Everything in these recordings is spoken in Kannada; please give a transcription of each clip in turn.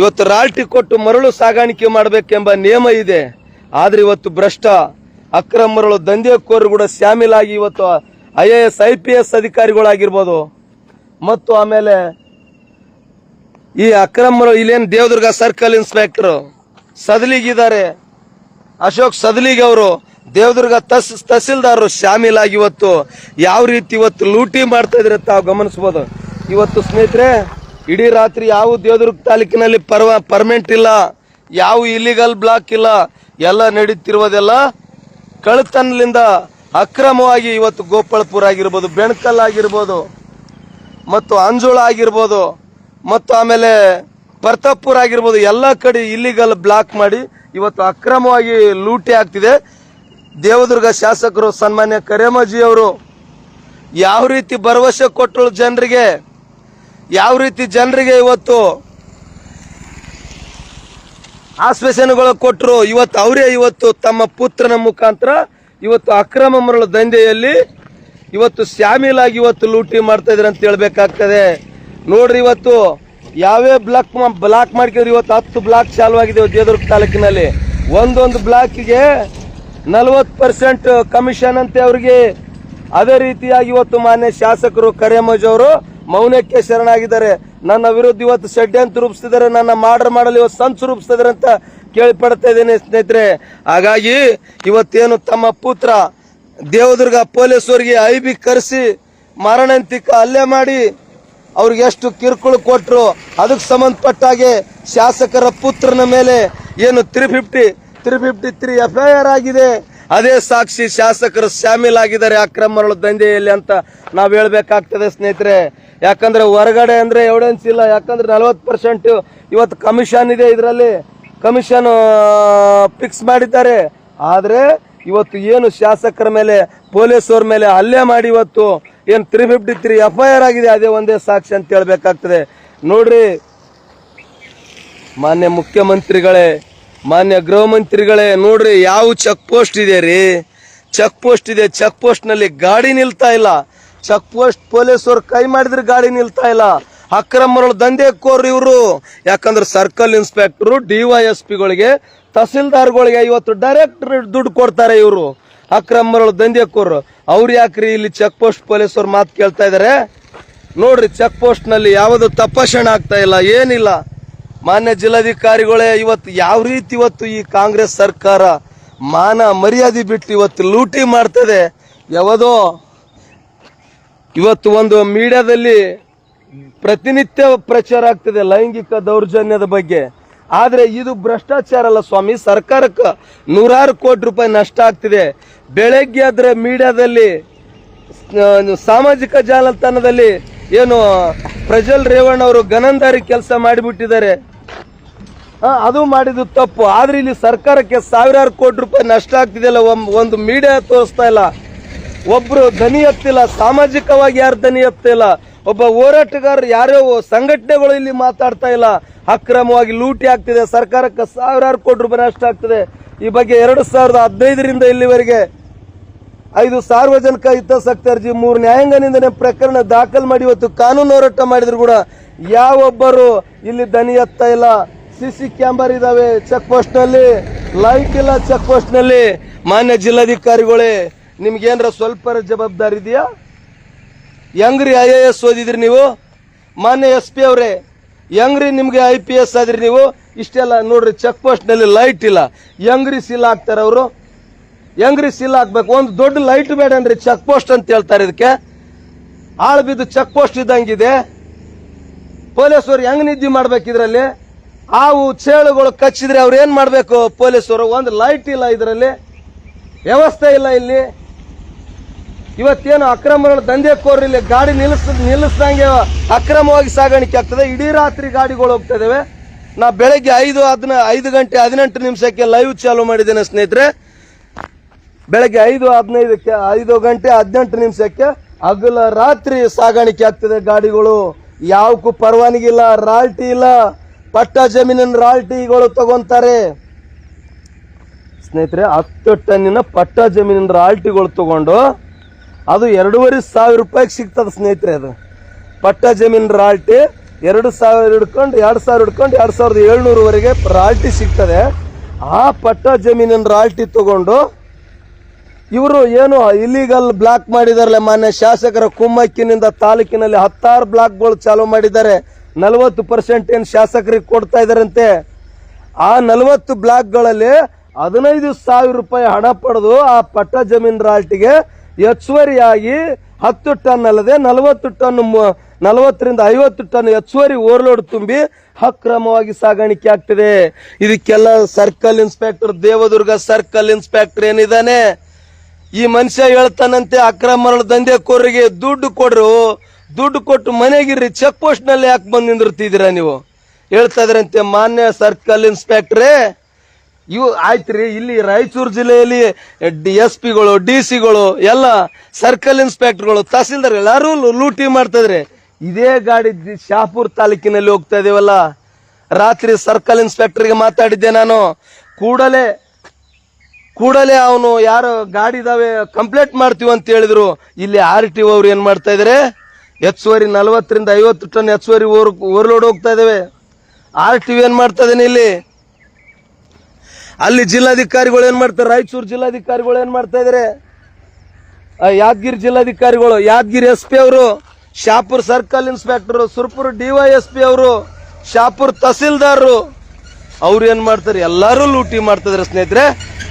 ಇವತ್ತು ರಾಲ್ಟಿ ಕೊಟ್ಟು ಮರಳು ಸಾಗಾಣಿಕೆ ಮಾಡಬೇಕೆಂಬ ನಿಯಮ ಇದೆ. ಆದ್ರೆ ಇವತ್ತು ಭ್ರಷ್ಟ. ಅಕ್ರಮ ಮರಳು ದಂಧೆಕೋರರು ಕೂಡ ಶಾಮೀಲಾಗಿ ಇವತ್ತು I A S, I P S ಅಧಿಕಾರಿಗಳಾಗಿರ್ಬೋದು. ಮತ್ತು ಆಮೇಲೆ ಈ ಅಕ್ರಮ ಮರಳು, ಇಲ್ಲೇನು ದೇವದುರ್ಗ ಸರ್ಕಲ್ ಇನ್ಸ್ಪೆಕ್ಟರ್ ಸದಲಿಗಿದ್ದಾರೆ ಅಶೋಕ್ ಸದಲಿಗೆ ಅವರು ದೇವದುರ್ಗ ತಸ್, ತಹಸೀಲ್ದಾರರು ಶಾಮೀಲಾಗಿ ಇವತ್ತು ಯಾವ ರೀತಿ ಇವತ್ತು ಲೂಟಿ ಮಾಡ್ತಾ ಇದ್ರೆ ತಾವು ಗಮನಿಸಬಹುದು ಇವತ್ತು ಸ್ನೇಹಿತರೆ ಇಡೀ ರಾತ್ರಿ ಯಾವ ದೇವದುರ್ಗ ತಾಲೂಕಿನಲ್ಲಿ ಪರ್ವ ಪರ್ಮೆಂಟ್ ಇಲ್ಲ, ಯಾವ ಇಲಿಗಲ್ ಬ್ಲಾಕ್ ಇಲ್ಲ, ಎಲ್ಲ ನಡೀತಿರುವುದೆಲ್ಲ ಕಳ್ತನಲಿಂದ ಅಕ್ರಮವಾಗಿ ಇವತ್ತು ಗೋಪಾಳಪುರ ಆಗಿರ್ಬೋದು, ಬೆಣಕಲ್ ಆಗಿರ್ಬೋದು, ಮತ್ತು ಅಂಜೋಳ ಆಗಿರ್ಬೋದು, ಮತ್ತು ಆಮೇಲೆ ಪರ್ತಾಪುರ ಆಗಿರ್ಬೋದು, ಎಲ್ಲ ಕಡೆ ಇಲ್ಲಿಗಲ್ ಬ್ಲಾಕ್ ಮಾಡಿ ಇವತ್ತು ಅಕ್ರಮವಾಗಿ ಲೂಟಿ ಆಗ್ತಿದೆ. ದೇವದುರ್ಗ ಶಾಸಕರು ಸನ್ಮಾನ್ಯ ಕರೇಮಾಜಿ ಅವರು ಯಾವ ರೀತಿ ಭರವಸೆ ಕೊಟ್ಟಳು ಜನರಿಗೆ? ಯಾವ ರೀತಿ ಜನರಿಗೆ ಇವತ್ತು ಆಶ್ವಾಸನೆಗಳು ಕೊಟ್ಟರು ಇವತ್ತು ಅವರೇ ಇವತ್ತು ತಮ್ಮ ಪುತ್ರನ ಮುಖಾಂತರ ಇವತ್ತು ಅಕ್ರಮ ಮರಳು ದಂಧೆಯಲ್ಲಿ ಇವತ್ತು ಶಾಮೀಲಾಗಿ ಇವತ್ತು ಲೂಟಿ ಮಾಡ್ತಾ ಇದ್ರೆ ಅಂತ ಹೇಳ್ಬೇಕಾಗ್ತದೆ. ನೋಡ್ರಿ ಇವತ್ತು ಯಾವೇ ಬ್ಲಾಕ್ ಬ್ಲಾಕ್ ಮಾಡ್ಕಿದ್ರು ಇವತ್ತು ಹತ್ತು ಬ್ಲಾಕ್ ಚಾಲು ಆಗಿದೆ ಇವತ್ತು ತಾಲೂಕಿನಲ್ಲಿ. ಒಂದೊಂದು ಬ್ಲಾಕಿಗೆ ನಲವತ್ತು ಪರ್ಸೆಂಟ್ ಕಮಿಷನ್ ಅಂತೆ ಅವ್ರಿಗೆ. ಅದೇ ರೀತಿಯಾಗಿ ಇವತ್ತು ಮಾನ್ಯ ಶಾಸಕರು ಕರೇಮಜ್ ಅವರು ಮೌನಕ್ಕೆ ಶರಣಾಗಿದ್ದಾರೆ. ನನ್ನ ವಿರುದ್ಧ ಇವತ್ತು ಷಡ್ಯಂತ್ರ ರೂಪಿಸ್ತಿದ್ದಾರೆ. ನನ್ನ ಮಾಡರ್ ಮಾಡಲು ಇವತ್ತು ಸಂಚು ರೂಪಿಸ್ತಿದ್ದಾರೆ ಅಂತ ಕೇಳಿಪಡ್ತಾ ಇದ್ದೇನೆ ಸ್ನೇಹಿತರೆ. ಹಾಗಾಗಿ ಇವತ್ತೇನು ತಮ್ಮ ಪುತ್ರ ದೇವದುರ್ಗ ಪೊಲೀಸರಿಗೆ ಐ ಬಿ ಕರೆಸಿ ಮಾರಣಾಂತಿಕ ಹಲ್ಲೆ ಮಾಡಿ ಅವ್ರಿಗೆ ಎಷ್ಟು ಕಿರುಕುಳ ಕೊಟ್ರು, ಅದಕ್ಕೆ ಸಂಬಂಧಪಟ್ಟ ಹಾಗೆ ಶಾಸಕರ ಪುತ್ರನ ಮೇಲೆ ಏನು three fifty three fifty three F I R ಆಗಿದೆ. ಅದೇ ಸಾಕ್ಷಿ ಶಾಸಕರು ಶಾಮೀಲಾಗಿದ್ದಾರೆ ಅಕ್ರಮ ಮರಳು ದಂಧೆಯಲ್ಲಿ ಅಂತ ನಾವು ಹೇಳ್ಬೇಕಾಗ್ತದೆ ಸ್ನೇಹಿತರೆ. ಯಾಕಂದ್ರೆ ಹೊರಗಡೆ ಅಂದ್ರೆ ಎವಿಡೆನ್ಸ್ ಇಲ್ಲ. ಯಾಕಂದ್ರೆ ನಲವತ್ತು ಪರ್ಸೆಂಟ್ ಇವತ್ತು ಕಮಿಷನ್ ಇದೆ ಇದರಲ್ಲಿ. ಕಮಿಷನ್ ಫಿಕ್ಸ್ ಮಾಡಿದ್ದಾರೆ. ಆದ್ರೆ ಇವತ್ತು ಏನು ಶಾಸಕರ ಮೇಲೆ ಪೊಲೀಸರ ಮೇಲೆ ಹಲ್ಲೆ ಮಾಡಿ ಇವತ್ತು ಏನು three fifty three F I R ಆಗಿದೆ, ಅದೇ ಒಂದೇ ಸಾಕ್ಷಿ ಅಂತ ಹೇಳ್ಬೇಕಾಗ್ತದೆ. ನೋಡ್ರಿ, ಮಾನ್ಯ ಮುಖ್ಯಮಂತ್ರಿಗಳೇ ಮಾನ್ಯ ಗೃಹ ಮಂತ್ರಿಗಳೇ, ನೋಡ್ರಿ ಯಾವ ಚೆಕ್ ಪೋಸ್ಟ್ ಇದೆ ರೀ? ಚೆಕ್ ಪೋಸ್ಟ್ ಇದೆ, ಚೆಕ್ ಪೋಸ್ಟ್ನಲ್ಲಿ ಗಾಡಿ ನಿಲ್ತಾ ಇಲ್ಲ. ಚೆಕ್ ಪೋಸ್ಟ್ ಪೊಲೀಸರು ಕೈ ಮಾಡಿದ್ರೆ ಗಾಡಿ ನಿಲ್ತಾ ಇಲ್ಲ. ದಂಧೆ ದಂಧೆಕೋರು ಇವರು. ಯಾಕಂದ್ರೆ ಸರ್ಕಲ್ ಇನ್ಸ್ಪೆಕ್ಟರ್ ಎಸ್ ಪಿಗಳಿಗೆ, ತಹಸೀಲ್ದಾರ್ಗಳಿಗೆ ಇವತ್ತು ಡೈರೆಕ್ಟ್ ದುಡ್ಡು ಕೊಡ್ತಾರೆ ಇವರು. ಅಕ್ರಮ ಮರಳು ದಂಧೆಕೋರು ಅವ್ರು ಯಾಕ್ರಿ ಇಲ್ಲಿ ಚೆಕ್ ಪೋಸ್ಟ್ ಪೊಲೀಸರು ಮಾತು ಕೇಳ್ತಾ ಇದಾರೆ? ನೋಡ್ರಿ, ಚೆಕ್ ಪೋಸ್ಟ್ನಲ್ಲಿ ಯಾವುದು ತಪಾಸಣೆ ಆಗ್ತಾ ಇಲ್ಲ, ಏನಿಲ್ಲ. ಮಾನ್ಯ ಜಿಲ್ಲಾಧಿಕಾರಿಗಳೇ, ಇವತ್ತು ಯಾವ ರೀತಿ ಇವತ್ತು ಈ ಕಾಂಗ್ರೆಸ್ ಸರ್ಕಾರ ಮಾನ ಮರ್ಯಾದೆ ಬಿಟ್ಟು ಇವತ್ತು ಲೂಟಿ ಮಾಡ್ತದೆ, ಯಾವುದೋ ಇವತ್ತು ಒಂದು ಮೀಡಿಯಾದಲ್ಲಿ ಪ್ರತಿನಿತ್ಯ ಪ್ರಚಾರ ಆಗ್ತದೆ ಲೈಂಗಿಕ ದೌರ್ಜನ್ಯದ ಬಗ್ಗೆ. ಆದರೆ ಇದು ಭ್ರಷ್ಟಾಚಾರ ಅಲ್ಲ ಸ್ವಾಮಿ, ಸರ್ಕಾರಕ್ಕೆ ನೂರಾರು ಕೋಟಿ ರೂಪಾಯಿ ನಷ್ಟ ಆಗ್ತಿದೆ. ಬೆಳಗ್ಗೆ ಆದ್ರೆ ಮೀಡಿಯಾದಲ್ಲಿ ಸಾಮಾಜಿಕ ಜಾಲತಾಣದಲ್ಲಿ ಏನು ಪ್ರಜ್ವಲ್ ರೇವಣ್ಣ ಅವರು ಗನಂದಾರಿ ಕೆಲಸ ಮಾಡಿಬಿಟ್ಟಿದ್ದಾರೆ. ಅದು ಮಾಡಿದ್ದು ತಪ್ಪು. ಆದ್ರೆ ಇಲ್ಲಿ ಸರ್ಕಾರಕ್ಕೆ ಸಾವಿರಾರು ಕೋಟಿ ರೂಪಾಯಿ ನಷ್ಟ ಆಗ್ತಿದೆಯಲ್ಲ ಒಂದು ಮೀಡಿಯಾ ತೋರಿಸ್ತಾ ಇಲ್ಲ. ಒಬ್ರು ದನಿ ಎತ್ತಿಲ್ಲ, ಸಾಮಾಜಿಕವಾಗಿ ಯಾರು ದನಿ ಎತ್ತಿಲ್ಲ, ಒಬ್ಬ ಹೋರಾಟಗಾರರು ಯಾರ್ಯಾವ ಸಂಘಟನೆಗಳು ಇಲ್ಲಿ ಮಾತಾಡ್ತಾ ಇಲ್ಲ. ಅಕ್ರಮವಾಗಿ ಲೂಟಿ ಆಗ್ತಿದೆ, ಸರ್ಕಾರಕ್ಕೆ ಸಾವಿರಾರು ಕೋಟಿ ರೂಪಾಯಿ ನಷ್ಟ ಆಗ್ತಿದೆ. ಈ ಬಗ್ಗೆ ಎರಡು ಸಾವಿರದ ಹದಿನೈದರಿಂದ ಇಲ್ಲಿವರೆಗೆ ಐದು ಸಾರ್ವಜನಿಕ ಹಿತಾಸಕ್ತಿ ಅರ್ಜಿ ಮೂರು ನ್ಯಾಯಾಂಗ ನಿಂದನೆ ಪ್ರಕರಣ ದಾಖಲು ಮಾಡಿ ಇವತ್ತು ಕಾನೂನು ಹೋರಾಟ ಮಾಡಿದ್ರು ಕೂಡ ಯಾವೊಬ್ಬರು ಇಲ್ಲಿ ದನಿ ಎತ್ತಾ ಇಲ್ಲ. ಸಿ ಸಿ ಕ್ಯಾಮರಾ ಇದಾವೆ ಚೆಕ್ ಪೋಸ್ಟ್ನಲ್ಲಿ ಲೈಟ್ ಇಲ್ಲ ಚೆಕ್ ಪೋಸ್ಟ್ನಲ್ಲಿ. ಮಾನ್ಯ ಜಿಲ್ಲಾಧಿಕಾರಿಗಳೇ, ನಿಮ್ಗೇನ್ರ ಸ್ವಲ್ಪ ಜವಾಬ್ದಾರಿ ಇದೆಯಾ? ಹೆಂಗ್ರಿ ಐ ಎ ಎಸ್ ಓದಿದ್ರಿ ನೀವು? ಮಾನ್ಯ ಎಸ್ ಪಿ ಅವರೇ, ಹೆಂಗ್ರಿ ನಿಮ್ಗೆ ಐ ಪಿ ಎಸ್ ಆದ್ರಿ ನೀವು? ಇಷ್ಟೆಲ್ಲ ನೋಡ್ರಿ ಚೆಕ್ ಪೋಸ್ಟ್ನಲ್ಲಿ ಲೈಟ್ ಇಲ್ಲ. ಹೆಂಗ್ರಿ ಸೀಲ್ ಹಾಕ್ತಾರ ಅವರು? ಹೆಂಗ್ರಿ ಸೀಲ್ ಹಾಕ್ಬೇಕು? ಒಂದು ದೊಡ್ಡ ಲೈಟ್ ಬೇಡನ್ರಿ ಚೆಕ್ ಪೋಸ್ಟ್ ಅಂತ ಹೇಳ್ತಾರೆ ಇದಕ್ಕೆ. ಆಳ್ ಬಿದ್ದು ಚೆಕ್ ಪೋಸ್ಟ್ ಇದ್ದಂಗಿದೆ. ಪೊಲೀಸರು ಹೆಂಗ್ ನಿದ್ದೆ ಮಾಡ್ಬೇಕು ಇದ್ರಲ್ಲಿ? ಹಾವು ಚೇಳುಗಳು ಕಚ್ಚಿದ್ರೆ ಅವ್ರು ಏನ್ ಮಾಡ್ಬೇಕು? ಪೊಲೀಸರು ಒಂದು ಲೈಟ್ ಇಲ್ಲ ಇದರಲ್ಲಿ. ವ್ಯವಸ್ಥೆ ಇಲ್ಲ ಇಲ್ಲಿ. ಇವತ್ತೇನು ಅಕ್ರಮಗಳ ದಂಧೆಕೋರ್ ಇಲ್ಲಿ ಗಾಡಿ ನಿಲ್ಲಿಸ್ ನಿಲ್ಲಿಸ್ದಂಗೆ ಅಕ್ರಮವಾಗಿ ಸಾಗಾಣಿಕೆ ಆಗ್ತದೆ. ಇಡೀ ರಾತ್ರಿ ಗಾಡಿಗಳು ಹೋಗ್ತಾ ಇದಾವೆ. ನಾ ಬೆಳಗ್ಗೆ ಐದು ಹದಿನ ಐದು ಗಂಟೆ ಹದಿನೆಂಟು ನಿಮಿಷಕ್ಕೆ ಲೈವ್ ಚಾಲು ಮಾಡಿದ್ದೇನೆ ಸ್ನೇಹಿತರೆ. ಬೆಳಗ್ಗೆ ಐದು ಹದಿನೈದಕ್ಕೆ, ಐದು ಗಂಟೆ ಹದಿನೆಂಟು ನಿಮಿಷಕ್ಕೆ ಹಗಲ ರಾತ್ರಿ ಸಾಗಾಣಿಕೆ ಆಗ್ತದೆ ಗಾಡಿಗಳು. ಯಾವಕ್ಕೂ ಪರವಾನಗಿ ಇಲ್ಲ, ರಾಲ್ಟಿ ಇಲ್ಲ. ಪಟ್ಟ ಜಮೀನಿನ ರಾಲ್ಟಿಗಳು ತಗೊಂತಾರೆ. ಸ್ನೇಹಿತರೆ, ಹತ್ತು ಟನ್ನಿನ ಪಟ್ಟ ಜಮೀನಿನ ರಾಲ್ಟಿಗಳು ತಗೊಂಡು ಅದು ಎರಡೂವರೆ ಸಾವಿರ ರೂಪಾಯಿಗೆ ಸಿಗ್ತದೆ ಸ್ನೇಹಿತರೆ ಅದು. ಪಟ್ಟ ಜಮೀನ್ ರಾಯಲ್ಟಿ ಎರಡು ಸಾವಿರ ಹಿಡ್ಕೊಂಡು, ಎರಡು ಸಾವಿರ ಹಿಡ್ಕೊಂಡು, ಎರಡು ಸಾವಿರದ ಏಳ್ನೂರವರೆಗೆ ರಾಲ್ಟಿ ಸಿಗ್ತದೆ. ಆ ಪಟ್ಟ ಜಮೀನಿನ ರಾಲ್ಟಿ ತಗೊಂಡು ಇವರು ಏನು ಇಲ್ಲಿಗಲ್ ಬ್ಲಾಕ್ ಮಾಡಿದಾರಲ್ಲ ಮಾನ್ಯ ಶಾಸಕರ ಕುಮ್ಮಕ್ಕಿನಿಂದ ತಾಲೂಕಿನಲ್ಲಿ ಹತ್ತಾರು ಬ್ಲಾಕ್ಗಳು ಚಾಲೂ ಮಾಡಿದ್ದಾರೆ. ನಲವತ್ತು ಪರ್ಸೆಂಟ್ ಏನು ಶಾಸಕರಿಗೆ ಕೊಡ್ತಾ ಇದಾರಂತೆ, ಆ ನಲವತ್ತು ಬ್ಲಾಕ್ಗಳಲ್ಲಿ ಹದಿನೈದು ಸಾವಿರ ರೂಪಾಯಿ ಹಣ ಪಡೆದು ಆ ಪಟ್ಟ ಜಮೀನ್ ರಾಲ್ಟಿಗೆ ಹೆಚ್ಚುವರಿಯಾಗಿ ಹತ್ತು ಟನ್ ಅಲ್ಲದೆ ನಲವತ್ತು ಟನ್ ನಲವತ್ತರಿಂದ ಐವತ್ತು ಟನ್ ಹೆಚ್ಚುವರಿ ಓವರ್ಲೋಡ್ ತುಂಬಿ ಅಕ್ರಮವಾಗಿ ಸಾಗಾಣಿಕೆ ಆಗ್ತಿದೆ. ಇದಕ್ಕೆಲ್ಲ circle inspector, Devadurga circle inspector ಏನಿದಾನೆ ಈ ಮನುಷ್ಯ ಹೇಳ್ತಾನಂತೆ, ಅಕ್ರಮ ದಂಧೆಕೋರರಿಗೆ ದುಡ್ಡು ಕೊಡ್ರು. ದುಡ್ಡು ಕೊಟ್ಟು ಮನೆಗಿರ್ರಿ ಚೆಕ್ ಪೋಸ್ಟ್ನಲ್ಲಿ ಯಾಕೆ ಬಂದು ನಿಂದಿರ್ತಿದ್ದೀರಾ ನೀವು? ಹೇಳ್ತಾ ಇದ್ರಂತೆ ಮಾನ್ಯ ಸರ್ಕಲ್ ಇನ್ಸ್ಪೆಕ್ಟ್ರೇ. ಇವು ಆಯ್ತ್ರಿ, ಇಲ್ಲಿ ರಾಯಚೂರು ಜಿಲ್ಲೆಯಲ್ಲಿ ಡಿ ಎಸ್ ಪಿಗಳು, ಡಿ ಸಿಗಳು, ಎಲ್ಲ ಸರ್ಕಲ್ ಇನ್ಸ್ಪೆಕ್ಟರ್ಗಳು ತಹಸೀಲ್ದಾರ್ ಎಲ್ಲರೂ ಲೂಟಿ ಮಾಡ್ತಿದ್ರೆ ಇದೇ ಗಾಡಿ ಶಾಪುರ್ ತಾಲೂಕಿನಲ್ಲಿ ಹೋಗ್ತಾ ಇದೀವಲ್ಲ. ರಾತ್ರಿ ಸರ್ಕಲ್ ಇನ್ಸ್ಪೆಕ್ಟರ್ಗೆ ಮಾತಾಡಿದ್ದೆ ನಾನು. ಕೂಡಲೇ ಕೂಡಲೇ ಅವನು ಯಾರು ಗಾಡಿ ಇದಾವೆ, ಕಂಪ್ಲೇಂಟ್ ಮಾಡ್ತೀವಿ ಅಂತ ಹೇಳಿದ್ರು. ಇಲ್ಲಿ ಆರ್ ಟಿ ಅವ್ರು ಏನ್ ಮಾಡ್ತಾ ಇದಾರೆ? ಹೆಚ್ಚುವರಿ ನಲವತ್ತರಿಂದ ಐವತ್ತು ಟನ್ ಹೆಚ್ಚುವರಿ ಓವರ್ಲೋಡ್ ಹೋಗ್ತಾ ಇದ್ದೇವೆ ಆರ್ ಟಿ ಏನ್ ಮಾಡ್ತಾ ಇಲ್ಲಿ? ಅಲ್ಲಿ ಜಿಲ್ಲಾಧಿಕಾರಿಗಳು ಏನ್ ಮಾಡ್ತಾರೆ? ರಾಯಚೂರು ಜಿಲ್ಲಾಧಿಕಾರಿಗಳು ಏನ್ ಮಾಡ್ತಾ ಇದಾರೆ? ಯಾದಗಿರಿ ಜಿಲ್ಲಾಧಿಕಾರಿಗಳು, ಯಾದಗಿರಿ ಎಸ್ ಪಿ ಅವರು, Shahapur circle inspector, Surpur DYS P ಅವರು, ಶಾಪುರ್ ತಹಸೀಲ್ದಾರರು, ಅವ್ರು ಏನ್ ಮಾಡ್ತಾರೆ? ಎಲ್ಲರೂ ಲೂಟಿ ಮಾಡ್ತಿದ್ದಾರೆ ಸ್ನೇಹಿತರೆ.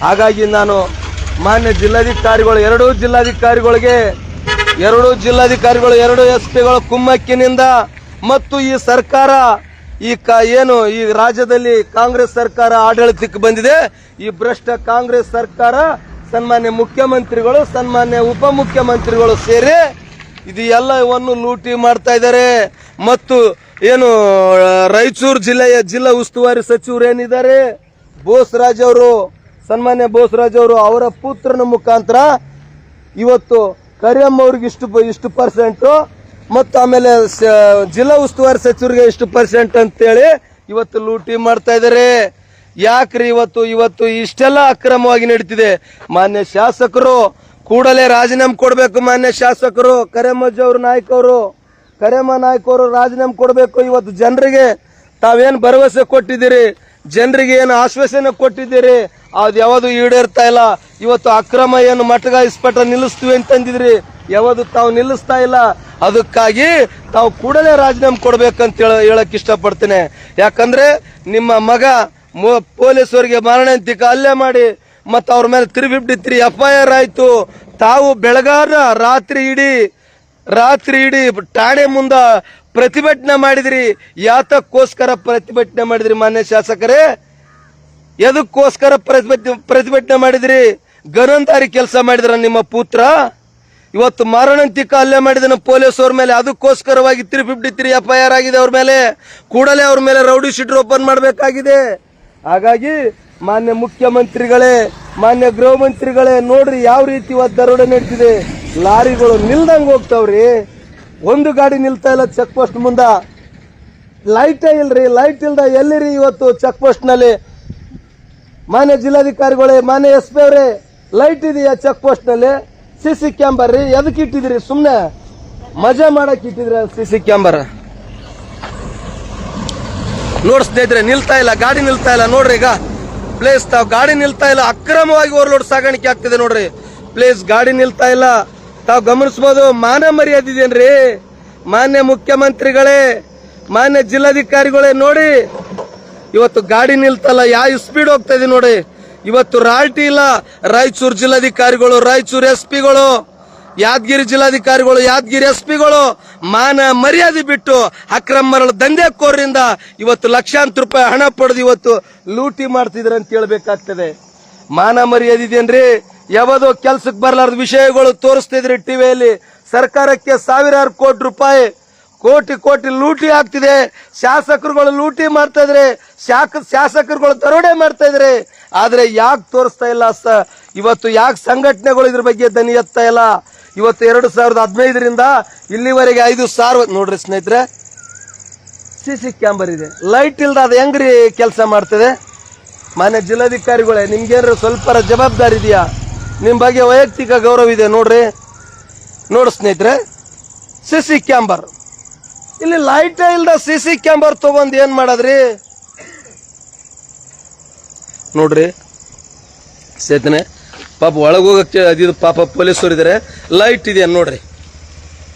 ಹಾಗಾಗಿ ನಾನು ಮಾನ್ಯ ಜಿಲ್ಲಾಧಿಕಾರಿಗಳು, ಎರಡೂ ಜಿಲ್ಲಾಧಿಕಾರಿಗಳಿಗೆ ಎರಡೂ ಜಿಲ್ಲಾಧಿಕಾರಿಗಳು, ಎರಡು ಎಸ್ ಪಿಗಳು ಕುಮ್ಮಕ್ಕಿನಿಂದ ಮತ್ತು ಈ ಸರ್ಕಾರ, ಈ ಕ, ಏನು, ಈ ರಾಜ್ಯದಲ್ಲಿ ಕಾಂಗ್ರೆಸ್ ಸರ್ಕಾರ ಆಡಳಿತಕ್ಕೆ ಬಂದಿದೆ. ಈ ಭ್ರಷ್ಟ ಕಾಂಗ್ರೆಸ್ ಸರ್ಕಾರ ಸನ್ಮಾನ್ಯ ಮುಖ್ಯಮಂತ್ರಿಗಳು, ಸನ್ಮಾನ್ಯ ಉಪಮುಖ್ಯಮಂತ್ರಿಗಳು ಸೇರಿ ಇದು ಎಲ್ಲವನ್ನು ಲೂಟಿ ಮಾಡ್ತಾ ಇದ್ದಾರೆ. ಮತ್ತು ಏನು, ರಾಯಚೂರು ಜಿಲ್ಲೆಯ ಜಿಲ್ಲಾ ಉಸ್ತುವಾರಿ ಸಚಿವರು ಏನಿದ್ದಾರೆ? ಬೋಸ್ರಾಜ್ ಅವರು, ಸನ್ಮಾನ್ಯ ಬೋಸರಾಜ್ ಅವರು ಅವರ ಪುತ್ರನ ಮುಖಾಂತರ ಇವತ್ತು ಕರಿಯಮ್ಮ ಅವ್ರಿಗೆ ಇಷ್ಟು ಇಷ್ಟು ಪರ್ಸೆಂಟು ಮತ್ತು ಆಮೇಲೆ ಜಿಲ್ಲಾ ಉಸ್ತುವಾರಿ ಸಚಿವರಿಗೆ ಇಷ್ಟು ಪರ್ಸೆಂಟ್ ಅಂತೇಳಿ ಇವತ್ತು ಲೂಟಿ ಮಾಡ್ತಾ ಇದ್ದಾರೆ ಯಾಕ್ರಿ ಇವತ್ತು ಇವತ್ತು ಇಷ್ಟೆಲ್ಲ ಅಕ್ರಮವಾಗಿ ನಡೀತಿದೆ? ಮಾನ್ಯ ಶಾಸಕರು, ಕೂಡಲೇ ರಾಜೀನಾಮೆ ಕೊಡಬೇಕು ಮಾನ್ಯ ಶಾಸಕರು ಕರೆಮಜ್ಜ ಅವ್ರ, ನಾಯಕ್ ಅವರು. ಕರೆಮ್ಮ ನಾಯಕ್ ಅವರು ರಾಜೀನಾಮೆ ಕೊಡಬೇಕು ಇವತ್ತು ಜನರಿಗೆ ತಾವೇನು ಭರವಸೆ ಕೊಟ್ಟಿದ್ದೀರಿ? ಜನರಿಗೆ ಏನು ಆಶ್ವಾಸನೆ ಕೊಟ್ಟಿದ್ದೀರಿ? ಅದು ಯಾವುದು ಈಡೇರ್ತಾ ಇಲ್ಲ. ಇವತ್ತು ಅಕ್ರಮ ಏನು ಮಟಗ ಇಸ್ಪಟ ನಿಲ್ಲಿಸ್ತೀವಿ ಅಂತಂದಿದ್ರಿ. ಯಾವುದು ತಾವು ನಿಲ್ಲಿಸ್ತಾ ಇಲ್ಲ. ಅದಕ್ಕಾಗಿ ತಾವು ಕೂಡಲೇ ರಾಜೀನಾಮೆ ಕೊಡ್ಬೇಕಂತ ಹೇಳ ಹೇಳಕ್ ಇಷ್ಟಪಡ್ತೇನೆ. ಯಾಕಂದ್ರೆ ನಿಮ್ಮ ಮಗ ಪೊಲೀಸ್ ಪೊಲೀಸರಿಗೆ ಮರಣಾಂತಿಕ ಹಲ್ಲೆ ಮಾಡಿ ಮತ್ತು ಅವ್ರ ಮೇಲೆ three fifty F I R ಆಯ್ತು. ತಾವು ಬೆಳಗಾರ ರಾತ್ರಿ ಇಡೀ ರಾತ್ರಿ ಇಡೀ ಠಾಣೆ ಮುಂದ ಪ್ರತಿಭಟನೆ ಮಾಡಿದ್ರಿ. ಯಾತಕ್ಕೋಸ್ಕರ ಪ್ರತಿಭಟನೆ ಮಾಡಿದ್ರಿ ಮಾನ್ಯ ಶಾಸಕರೇ? ಎದಕ್ಕೋಸ್ಕರ ಪ್ರತಿಭಟನೆ ಮಾಡಿದ್ರಿ? ಗನಂತಾರಿ ಕೆಲಸ ಮಾಡಿದ್ರ ನಿಮ್ಮ ಪುತ್ರ? ಇವತ್ತು ಮಾರಣಾಂತಿಕ ಹಲ್ಲೆ ಮಾಡಿದ ಪೊಲೀಸ್ ಅವ್ರ ಮೇಲೆ ಅದಕ್ಕೋಸ್ಕರವಾಗಿ three fifty three F I R ಆಗಿದೆ ಅವ್ರ ಮೇಲೆ. ಕೂಡಲೇ ಅವ್ರ ಮೇಲೆ ರೌಡಿ ಶೀಟರ್ ಓಪನ್ ಮಾಡಬೇಕಾಗಿದೆ. ಹಾಗಾಗಿ ಮಾನ್ಯ ಮುಖ್ಯಮಂತ್ರಿಗಳೇ, ಮಾನ್ಯ ಗೃಹ ಮಂತ್ರಿಗಳೇ, ನೋಡ್ರಿ ಯಾವ ರೀತಿ ಇವತ್ತು ದರೋಡೆ ನಡೀತಿದೆ. ಲಾರಿಗಳು ನಿಲ್ದಂಗೆ ಹೋಗ್ತಾವ್ರಿ. ಒಂದು ಗಾಡಿ ನಿಲ್ತಾ ಇಲ್ಲ ಚೆಕ್ ಪೋಸ್ಟ್ ಮುಂದ. ಲೈಟೇ ಇಲ್ರಿ ಲೈಟ್ ಇಲ್ದ ಎಲ್ಲಿರಿ ಇವತ್ತು ಚೆಕ್ ಪೋಸ್ಟ್ನಲ್ಲಿ? ಮಾನ್ಯ ಜಿಲ್ಲಾಧಿಕಾರಿಗಳೇ, ಮಾನ್ಯ ಎಸ್ ಪಿ ಅವರೇ, ಲೈಟ್ ಇದೆಯಾ ಚೆಕ್ ಪೋಸ್ಟ್ನಲ್ಲಿ? ಸಿ ಸಿ ಕ್ಯಾಮರ್ ರೀ. ಎದಕ್ಕೆ ಇಟ್ಟಿದಿರಿ ಸುಮ್ನೆ ಮಜಾ ಮಾಡಕ್ ಇಟ್ಟಿದ್ರಿ ಸಿ ಸಿ ಕ್ಯಾಮರ್? ನೋಡ್ ಸ್ನೇಹಿತರೆ, ನಿಲ್ತಾ ಇಲ್ಲ. ಗಾಡಿ ನಿಲ್ತಾ ಇಲ್ಲ. ನೋಡ್ರಿ ಈಗ. ಪ್ಲೇಸ್ ತಾವ್ ಗಾಡಿ ನಿಲ್ತಾ ಇಲ್ಲ. ಅಕ್ರಮವಾಗಿ ಓವರ್ಲೋಡ್ ಸಾಗಾಣಿಕೆ ಆಗ್ತಿದೆ ನೋಡ್ರಿ. ಪ್ಲೇಸ್ ಗಾಡಿ ನಿಲ್ತಾ ಇಲ್ಲ. ತಾವ್ ಗಮನಿಸಬಹುದು ಮಾನ ಮರ್ಯಾದಿದೇನ್ರಿ ಮಾನ್ಯ ಮುಖ್ಯಮಂತ್ರಿಗಳೇ, ಮಾನ್ಯ ಜಿಲ್ಲಾಧಿಕಾರಿಗಳೇ, ನೋಡಿ. ಇವತ್ತು ಗಾಡಿ ನಿಲ್ತಲ್ಲ ಯಾವ ಸ್ಪೀಡ್ ಹೋಗ್ತಾ ಇದೆ ನೋಡಿ. ಇವತ್ತು ರಾಲ್ಟಿ ಇಲ್ಲ. ರಾಯಚೂರು ಜಿಲ್ಲಾಧಿಕಾರಿಗಳು, ರಾಯಚೂರು ಎಸ್ ಪಿಗಳು ಯಾದಗಿರಿ ಜಿಲ್ಲಾಧಿಕಾರಿಗಳು, ಯಾದಗಿರಿ ಎಸ್ ಪಿಗಳು ಮಾನ ಮರ್ಯಾದೆ ಬಿಟ್ಟು ಅಕ್ರಮ ಮರಳು ದಂಧೆಕೋರಿಂದ ಇವತ್ತು ಲಕ್ಷಾಂತರ ರೂಪಾಯಿ ಹಣ ಪಡೆದು ಇವತ್ತು ಲೂಟಿ ಮಾಡ್ತಿದ್ರೆ ಅಂತ ಹೇಳ್ಬೇಕಾಗ್ತದೆ. ಮಾನ ಮರ್ಯಾದೆ ಇದೇನ್ರಿ ಯಾವದೋ ಕೆಲ್ಸಕ್ಕೆ ಬರಲಾರ್ದ ವಿಷಯಗಳು ತೋರಿಸ್ತಿದ್ರಿ ಟಿವಿಯಲ್ಲಿ ಸರ್ಕಾರಕ್ಕೆ ಸಾವಿರಾರು ಕೋಟಿ ರೂಪಾಯಿ ಕೋಟಿ ಕೋಟಿ ಲೂಟಿ ಆಗ್ತಿದೆ. ಶಾಸಕರುಗಳು ಲೂಟಿ ಮಾಡ್ತಾ ಇದ್ರೆ, ಶಾಕ ಶಾಸಕರುಗಳು ದರೋಡೆ ಮಾಡ್ತಾ ಇದ್ರೆ, ಆದ್ರೆ ಯಾಕೆ ತೋರಿಸ್ತಾ ಇಲ್ಲ ಸ, ಇವತ್ತು ಯಾಕೆ ಸಂಘಟನೆಗಳು ಇದ್ರ ಬಗ್ಗೆ ದನಿ ಎತ್ತಾ ಇಲ್ಲ? ಇವತ್ತು ಎರಡು ಸಾವಿರದ ಹದಿನೈದರಿಂದ ಇಲ್ಲಿವರೆಗೆ ಐದು ಸಾವಿರ ನೋಡ್ರಿ ಸ್ನೇಹಿತರೆ, ಸಿ ಸಿ ಕ್ಯಾಮರ್ ಇದೆ. ಲೈಟ್ ಇಲ್ದ ಅದು ಹೆಂಗ್ರಿ ಕೆಲಸ ಮಾಡ್ತದೆ? ಮಾನ್ಯ ಜಿಲ್ಲಾಧಿಕಾರಿಗಳೇ ನಿಮ್ಗೇನಾರು ಸ್ವಲ್ಪ ಜವಾಬ್ದಾರಿ ಇದೆಯಾ? ನಿಮ್ಮ ಬಗ್ಗೆ ವೈಯಕ್ತಿಕ ಗೌರವ ಇದೆ ನೋಡ್ರಿ. ನೋಡಿ ಸ್ನೇಹಿತರೆ, ಸಿ ಸಿ ಕ್ಯಾಮರ್ ಇಲ್ಲಿ ಲೈಟ್ ಇಲ್ದ ಸಿ ಸಿ ಕ್ಯಾಮರ್ ತಗೊಂಡ್ ಏನ್ ಮಾಡದ್ರಿ? ನೋಡ್ರಿ. ಸೇತನೆ ಪಾಪ ಒಳಗೆ ಹೋಗಕ್ಕೆ ಪಾಪ ಪೊಲೀಸರು ಇದಾರೆ. ಲೈಟ್ ಇದೆಯಾ ನೋಡ್ರಿ?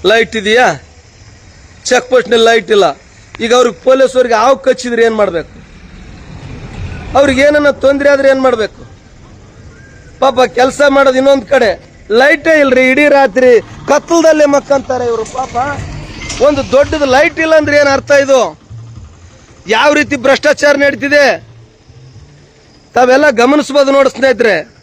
ಲೈಟ್ ಇದೆಯಾ? ಚೆಕ್ ಪೋಸ್ಟ್ನಲ್ಲಿ ಲೈಟ್ ಇಲ್ಲ. ಈಗ ಅವ್ರಿಗೆ ಪೊಲೀಸರಿಗೆ ಹಾವು ಕಚ್ಚಿದ್ರೆ ಏನು ಮಾಡಬೇಕು? ಅವ್ರಿಗೆ ಏನನ್ನ ತೊಂದರೆ ಆದ್ರೆ ಏನು ಮಾಡಬೇಕು? ಪಾಪ ಕೆಲಸ ಮಾಡೋದು ಇನ್ನೊಂದು ಕಡೆ. ಲೈಟೇ ಇಲ್ರಿ, ಇಡೀ ರಾತ್ರಿ ಕತ್ತಲದಲ್ಲೇ ಮಕ್ಕಂತಾರೆ ಇವರು, ಪಾಪ. ಒಂದು ದೊಡ್ಡದು ಲೈಟ್ ಇಲ್ಲ ಅಂದ್ರೆ ಏನು ಅರ್ಥ ಇದು? ಯಾವ ರೀತಿ ಭ್ರಷ್ಟಾಚಾರ ನಡೀತಿದೆ? ತಾವೆಲ್ಲ ಗಮನಿಸ್ಬೋದು ನೋಡಿ ಸ್ನೇಹಿತರೆ.